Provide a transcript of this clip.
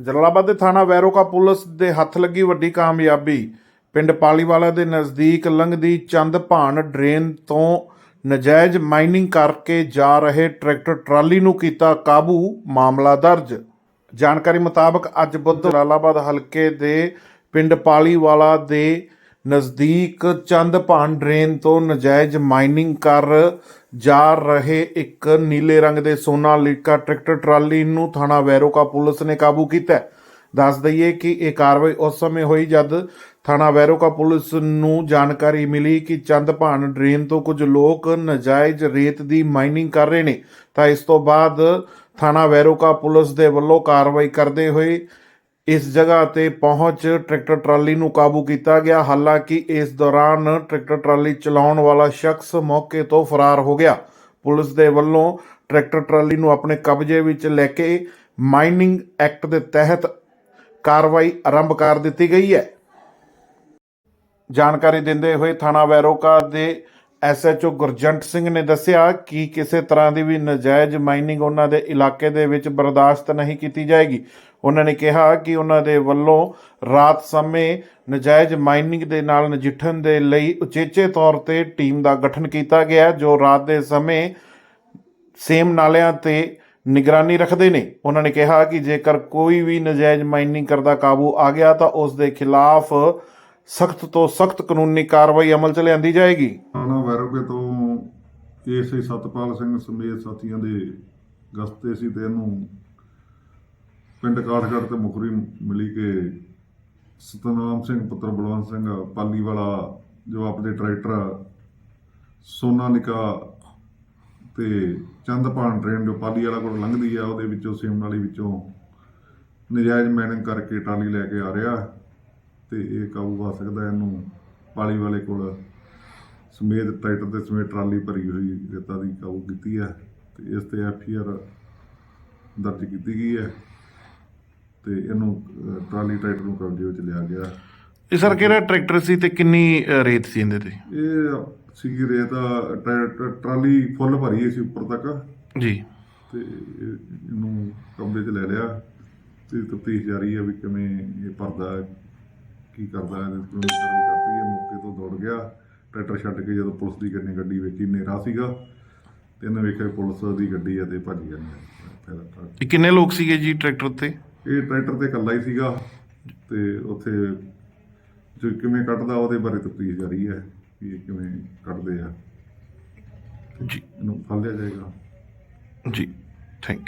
ਜਲਾਲਾਬਾਦ ਦੇ ਥਾਣਾ ਵੈਰੋਕਾ ਪੁਲਿਸ ਦੇ ਹੱਥ ਲੱਗੀ ਵੱਡੀ ਕਾਮਯਾਬੀ। ਪਿੰਡ ਪਾਲੀਵਾਲਾ ਦੇ ਨਜ਼ਦੀਕ ਲੰਘਦੀ ਚੰਦ ਭਾਨ ਡਰੇਨ ਤੋਂ ਨਜਾਇਜ਼ ਮਾਈਨਿੰਗ ਕਰਕੇ ਜਾ ਰਹੇ ਟਰੈਕਟਰ ਟਰਾਲੀ ਨੂੰ ਕੀਤਾ ਕਾਬੂ ਮਾਮਲਾ ਦਰਜ। ਜਾਣਕਾਰੀ ਮੁਤਾਬਕ ਅੱਜ ਬੁੱਧ ਜਲਾਲਾਬਾਦ ਹਲਕੇ ਦੇ ਪਿੰਡ ਪਾਲੀਵਾਲਾ ਦੇ ਨਜ਼ਦੀਕ ਚੰਦ ਭਾਨ ਡਰੇਨ ਤੋਂ ਨਜਾਇਜ਼ ਮਾਈਨਿੰਗ ਕਰ ਜਾ ਰਹੇ ਇੱਕ ਨੀਲੇ ਰੰਗ ਦੇ ਸੋਨਾਲੀਕਾ ਟਰੈਕਟਰ ਟਰਾਲੀ ਨੂੰ ਥਾਣਾ ਵੈਰੋਕਾ ਪੁਲਿਸ ਨੇ ਕਾਬੂ ਕੀਤਾ ਦੱਸ ਦਈਏ ਕਿ ਇਹ ਕਾਰਵਾਈ ਉਸ ਸਮੇਂ ਹੋਈ ਜਦ ਥਾਣਾ ਵੈਰੋਕਾ ਪੁਲਿਸ ਨੂੰ ਜਾਣਕਾਰੀ ਮਿਲੀ ਕਿ ਚੰਦਭਾਨ ਡਰੇਨ ਤੋਂ ਕੁਝ ਲੋਕ ਨਜਾਇਜ਼ ਰੇਤ ਦੀ ਮਾਈਨਿੰਗ ਕਰ ਰਹੇ ਨੇ। ਤਾਂ ਇਸ ਤੋਂ ਬਾਅਦ ਥਾਣਾ ਵੈਰੋਕਾ ਪੁਲਿਸ ਦੇ ਵੱਲੋਂ ਕਾਰਵਾਈ ਕਰਦੇ ਹੋਏ ਇਸ ਜਗ੍ਹਾ ਤੇ ਪਹੁੰਚ ਟਰੈਕਟਰ ਟਰਾਲੀ ਨੂੰ ਕਾਬੂ ਕੀਤਾ ਗਿਆ। ਹਾਲਾਂਕਿ ਇਸ ਦੌਰਾਨ ਟਰੈਕਟਰ ਟਰਾਲੀ ਚਲਾਉਣ ਵਾਲਾ ਸ਼ਖਸ ਮੌਕੇ ਤੋਂ ਫਰਾਰ ਹੋ ਗਿਆ। ਪੁਲਿਸ ਦੇ ਵੱਲੋਂ ਟਰੈਕਟਰ ਟਰਾਲੀ ਨੂੰ ਆਪਣੇ ਕਬਜ਼ੇ ਵਿੱਚ ਲੈ ਕੇ ਮਾਈਨਿੰਗ ਐਕਟ ਦੇ ਤਹਿਤ ਕਾਰਵਾਈ ਆਰੰਭ ਕਰ ਦਿੱਤੀ ਗਈ ਹੈ। ਜਾਣਕਾਰੀ ਦਿੰਦੇ ਹੋਏ ਥਾਣਾ ਵੈਰੋਕਾ ਦੇ ਐਸਐਚਓ ਗੁਰਜੰਟ ਸਿੰਘ ਨੇ ਦੱਸਿਆ ਕਿ ਕਿਸੇ ਤਰ੍ਹਾਂ ਦੀ ਵੀ ਨਜਾਇਜ਼ ਮਾਈਨਿੰਗ ਉਹਨਾਂ ਦੇ ਇਲਾਕੇ ਦੇ ਵਿੱਚ ਬਰਦਾਸ਼ਤ ਨਹੀਂ ਕੀਤੀ ਜਾਏਗੀ। ਉਹਨਾਂ ਨੇ ਕਿਹਾ ਕਿ ਉਹਨਾਂ ਦੇ ਵੱਲੋਂ ਰਾਤ ਸਮੇਂ ਨਜਾਇਜ਼ ਮਾਈਨਿੰਗ ਦੇ ਨਾਲ ਨਜਿੱਠਣ ਦੇ ਲਈ ਉਚੇਚੇ ਤੌਰ ਤੇ ਟੀਮ ਦਾ ਗਠਨ ਕੀਤਾ ਗਿਆ, ਜੋ ਰਾਤ ਦੇ ਸਮੇਂ ਸੇਮ ਨਾਲਿਆਂ ਤੇ ਨਿਗਰਾਨੀ ਰੱਖਦੇ ਨੇ। ਉਹਨਾਂ ਨੇ ਕਿਹਾ ਕਿ ਜੇਕਰ ਕੋਈ ਵੀ ਨਜਾਇਜ਼ ਮਾਈਨਿੰਗ ਕਰਦਾ ਕਾਬੂ ਆ ਗਿਆ ਤਾਂ ਉਸ ਦੇ ਖਿਲਾਫ ਸਖਤ ਤੋਂ ਸਖਤ ਕਾਨੂੰਨੀ ਕਾਰਵਾਈ ਅਮਲ 'ਚ ਲਿਆਂਦੀ ਜਾਏਗੀ। ਥਾਣਾ ਵੈਰੋਗੇ ਤੋਂ ਏਐਸਆਈ ਸਤਪਾਲ ਸਿੰਘ ਸਮੇਤ ਸਾਥੀਆਂ ਦੇ ਗਸਤੇ ਸੀ ਤੇ ਇਹਨੂੰ ਪਿੰਡ ਕਾਠਗੜ੍ਹ ਤੇ ਮੁਖਰੀ ਮਿਲੀ ਕਿ ਸਤਨਾਮ ਸਿੰਘ, ਪੁੱਤਰ ਬਲਵੰਤ ਸਿੰਘ ਪਾਲੀ ਵਾਲਾ ਜੋ ਆਪਣੇ ਟਰੈਕਟਰ ਸੋਨਾ ਨਿਕਾ ਤੇ ਚੰਦਪਾਨ ਟ੍ਰੇਨ ਜੋ ਪਾਲੀ ਵਾਲਾ ਕੋਲ ਲੰਘਦੀ ਆ, ਉਹਦੇ ਵਿੱਚੋਂ ਸੇਮ ਵਾਲੀ ਵਿੱਚੋਂ ਨਜਾਇਜ਼ ਮਾਈਨਿੰਗ ਕਰਕੇ ਟਰਾਲੀ ਲੈ ਕੇ ਆ ਰਿਹਾ। ਤੇ ਇਹ ਕਾਬੂ ਆ ਸਕਦਾ ਇਹਨੂੰ ਪਾਲੀ ਵਾਲੇ ਕੋਲ। ਸਮੇਤ ਟਰੈਕਟਰ ਤੇ ਸਮੇਤ ਟਰਾਲੀ ਭਰੀ ਹੋਈ ਰੇਤਾ ਦੀ ਕਾਬੂ ਕੀਤੀ ਹੈ ਤੇ ਇਸ ਤੇ ਐਫ ਆਰ ਦਰਜ ਕੀਤੀ ਗਈ ਹੈ ਤੇ ਇਹਨੂੰ ਟਰਾਲੀ ਟਰੈਕਟਰ ਨੂੰ ਕਬਜ਼ੇ ਵਿੱਚ ਲਿਆ ਗਿਆ। ਇਹ ਸਰ ਕਿਹੜਾ ਟਰੈਕਟਰ ਸੀ ਤੇ ਕਿੰਨੀ ਰੇਤ ਸੀ ਇਹਦੇ ਤੇ? ਇਹ ਸੀਗੀ ਰੇਤ ਟਰੈ- ਟਰਾਲੀ ਫੁੱਲ ਭਰੀ ਹੋਈ ਸੀ ਉੱਪਰ ਤੱਕ। ਜੀ। ਤੇ ਇਹ- ਇਹਨੂੰ ਕਬਜ਼ੇ 'ਚ ਲੈ ਲਿਆ। ਤੇ ਤਫਤੀਸ਼ ਜਾਰੀ ਹੈ ਵੀ ਕਿਵੇਂ ਇਹ ਭਰਦਾ ਕੀ ਕਰਦਾ ਹੈ ਕਰਤੀ ਹੈ ਮੌਕੇ ਤੋਂ ਦੌੜ ਗਿਆ। ਟਰੈਕਟਰ ਛੱਡ ਕੇ ਜਦੋਂ ਪੁਲਿਸ ਦੀ ਗੱਡੀ ਗੱਡੀ ਵੇਖੀ ਹਨੇਰਾ ਸੀਗਾ ਤੇ ਇਹਨੇ ਵੇਖਿਆ ਪੁਲਿਸ ਦੀ ਗੱਡੀ ਹੈ ਤੇ ਭੱਜ ਗਿਆ ਫਿਰ ਇਹ ਕਿੰਨੇ ਲੋਕ ਸੀਗੇ ਜੀ ਟਰੈਕਟਰ ਤੇ ਇਹ ਟਰੈਕਟਰ ਤੇ ਇਕੱਲਾ ਹੀ ਸੀਗਾ ਤੇ ਉੱਥੇ ਜੋ ਕਿਵੇਂ ਕੱਢਦਾ ਉਹਦੇ ਬਾਰੇ ਤਫਤੀਸ਼ ਜਾਰੀ ਹੈ ਵੀ ਇਹ ਕਿਵੇਂ ਕੱਢਦੇ ਆ। ਜੀ। ਇਹਨੂੰ ਫੜ ਲਿਆ ਜਾਏਗਾ। ਜੀ ਥੈਂਕ